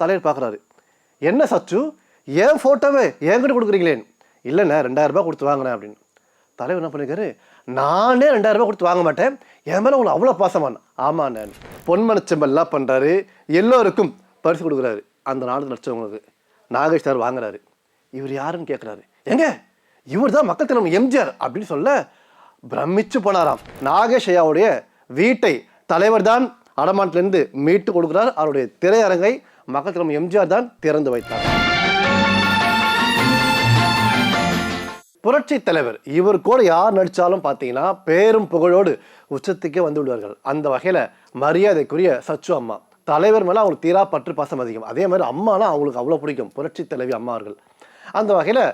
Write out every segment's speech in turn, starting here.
தலைவர் பார்க்குறாரு. என்ன சச்சு? ஏன் ஃபோட்டோவே என்கிட்ட கொடுக்குறீங்களேன்? இல்லைண்ணே ரெண்டாயிரரூபா கொடுத்து வாங்கினேன் அப்படின்னு. தலைவர் என்ன பண்ணிருக்காரு? நானே ரெண்டாயிரரூபா கொடுத்து வாங்க மாட்டேன். என் மேலே உங்களுக்கு அவ்வளோ பாசமான ஆமாம் நான் பொன்மனச்செம்பல்லாம் பண்ணுறாரு எல்லோருக்கும் பரிசு கொடுக்குறாரு. அந்த நாலு லட்சவங்களுக்கு நாகேஷ் சார் வாங்குறாரு. இவர் யாருன்னு கேட்குறாரு எங்க? இவர் தான் மக்கள் தலைவர் எம்ஜிஆர். அப்படின்னு சொல்ல பிரமிச்சு போனாராம். நாகேஷ் ஐயாவுடைய வீட்டை தலைவர் தான் அடமாட்டிலிருந்து மீட்டு கொடுக்குறார். அவருடைய திரையரங்கை மக்கள் தலைவர் எம்ஜிஆர் தான் திறந்து வைத்தார். புரட்சி தலைவர் இவர் கூட யார் நடித்தாலும் பார்த்தீங்கன்னா பேரும் புகழோடு உச்சத்துக்கே வந்து விடுவார்கள். அந்த வகையில் மரியாதைக்குரிய சச்சு அம்மா தலைவர் மேலே அவங்களுக்கு தீரா பற்று பாசம் அதிகம். அதே மாதிரி அம்மானா அவங்களுக்கு அவ்வளோ பிடிக்கும் புரட்சி தலைவி அம்மாவர்கள் அந்த வகையில்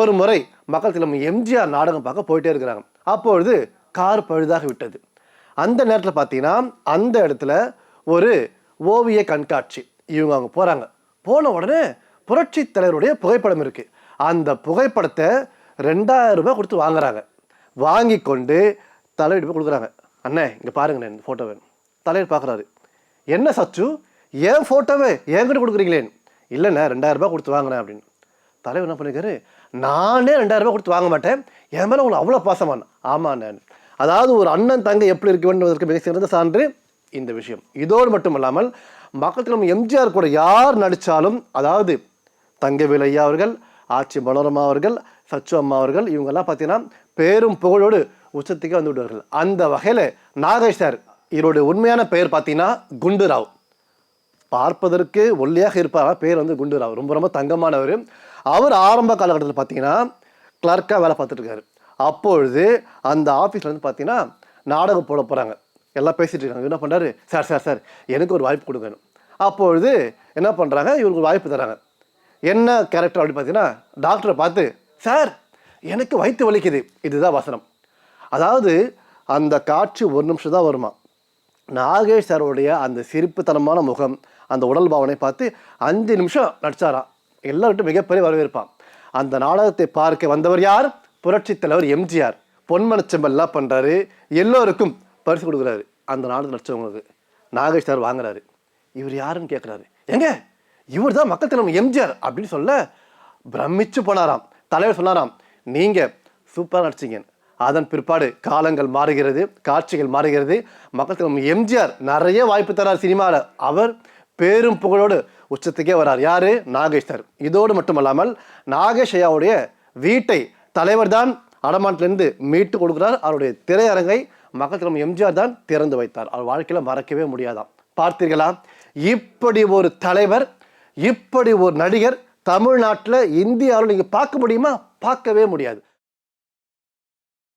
ஒரு முறை மக்கள் தலைமை எம்ஜிஆர் நாடகம் பார்க்க போயிட்டே இருக்கிறாங்க. அப்பொழுது கார் பழுதாக விட்டது. அந்த நேரத்தில் பார்த்தீங்கன்னா அந்த இடத்துல ஒரு ஓவிய கண்காட்சி இவங்க அங்கே போகிறாங்க போன உடனே புரட்சி தலைவருடைய புகைப்படம் இருக்குது அந்த புகைப்படத்தை ரெண்டாயிரம் ரூபாய் கொடுத்து வாங்குறாங்க. வாங்கி கொண்டு தலைவர் போய் கொடுக்குறாங்க. அண்ணே இங்கே பாருங்கண்ணே இந்த ஃபோட்டோ வேணும் தலைவர் பார்க்குறாரு. என்ன சச்சு? ஏன் ஃபோட்டோவே என்கிட்ட கொடுக்குறீங்களேன் இல்லைண்ணே ரெண்டாயிரம் ரூபாய் கொடுத்து வாங்கினேன் அப்படின்னு. தலைவர் என்ன பண்ணிருக்காரு? நானே ரெண்டாயிரம் ரூபாய் கொடுத்து வாங்க மாட்டேன். என் மேலே உங்களுக்கு அவ்வளோ பாசமான ஆமாம் அதாவது ஒரு அண்ணன் தங்கை எப்படி இருக்க வேண்டும் மிக சிறந்த சான்று இந்த விஷயம். இதோடு மட்டும் இல்லாமல் மக்கள் நம்ம எம்ஜிஆர் கூட யார் நடித்தாலும் அதாவது தங்கவேலு ஐயா அவர்கள் ஆட்சி மனோரமா அவர்கள் சச்சு அம்மா அவர்கள் இவங்கெல்லாம் பார்த்தீங்கன்னா பேரும் புகழோடு உச்சத்துக்கே வந்து விடுவார்கள். அந்த வகையில் நாகேஷ் சார் இவருடைய உண்மையான பெயர் பார்த்தீங்கன்னா குண்டுராவ். பார்ப்பதற்கு ஒல்லியாக இருப்பார்? பேர் வந்து குண்டுராவ். ரொம்ப ரொம்ப தங்கமானவர். அவர் ஆரம்ப காலகட்டத்தில் பார்த்தீங்கன்னா கிளர்க்காக வேலை பார்த்துட்டு இருக்காரு. அப்பொழுது அந்த ஆஃபீஸில் வந்து பார்த்தீங்கன்னா நாடகம் போட போகிறாங்க எல்லாம் பேசிகிட்டு இருக்காங்க. என்ன பண்ணுறாரு சார் சார் சார் எனக்கு ஒரு வாய்ப்பு கொடுக்கணும் அப்பொழுது என்ன பண்ணுறாங்க இவருக்கு ஒரு வாய்ப்பு தராங்க. என்ன கேரக்டர் அப்படின்னு பார்த்தீங்கன்னா டாக்டரை பார்த்து சார் எனக்கு வயிற்று வலிக்குது. இதுதான் வசனம். அதாவது அந்த காட்சி ஒரு நிமிஷம் தான் வருமா? நாகேஷ் சாரோடைய அந்த சிரிப்புத்தனமான முகம் அந்த உடல் பாவனை பார்த்து அஞ்சு நிமிஷம் நடிச்சாராம் எல்லார்ட்டும் மிகப்பெரிய வரவேற்பான் அந்த நாடகத்தை பார்க்க வந்தவர் யார்? புரட்சித் தலைவர் எம்ஜிஆர். பொன்மனச்செம்பல்லாம் பண்ணுறாரு எல்லோருக்கும் பரிசு கொடுக்குறாரு. அந்த நாடகம் நடிச்சவங்களுக்கு நாகேஷ் சார் வாங்குறாரு. இவர் யாருன்னு கேட்குறாரு எங்க? இவர் தான் மக்கள் தலைவர் எம்ஜிஆர் அப்படின்னு சொல்ல பிரமிச்சு போனாராம். தலைவர் சொன்னாராம் நீங்கள் சூப்பராக நடிச்சீங்க. அதன் பிற்பாடு காலங்கள் மாறுகிறது காட்சிகள் மாறுகிறது. மக்கள் தலைவர் எம்ஜிஆர் நிறைய வாய்ப்பு தரார் சினிமாவில் அவர் பேரும் புகழோடு உச்சத்துக்கே வரார். யார்? நாகேஷ் சார். இதோடு மட்டுமல்லாமல் நாகேஷ் ஐயாவுடைய வீட்டை தலைவர் தான் அடமாட்டிலிருந்து மீட்டு கொடுக்குறார். அவருடைய திரையரங்கை மகத்திரம் எம்ஜிஆர் தான் திறந்து வைத்தார். அவர் வாழ்க்கையில் மறக்கவே முடியாதாம். பார்த்தீர்களா? இப்படி ஒரு தலைவர் இப்படி ஒரு நடிகர் தமிழ்நாட்டில் இந்தியாவில் நீங்கள் பார்க்க முடியுமா? பார்க்கவே முடியாது.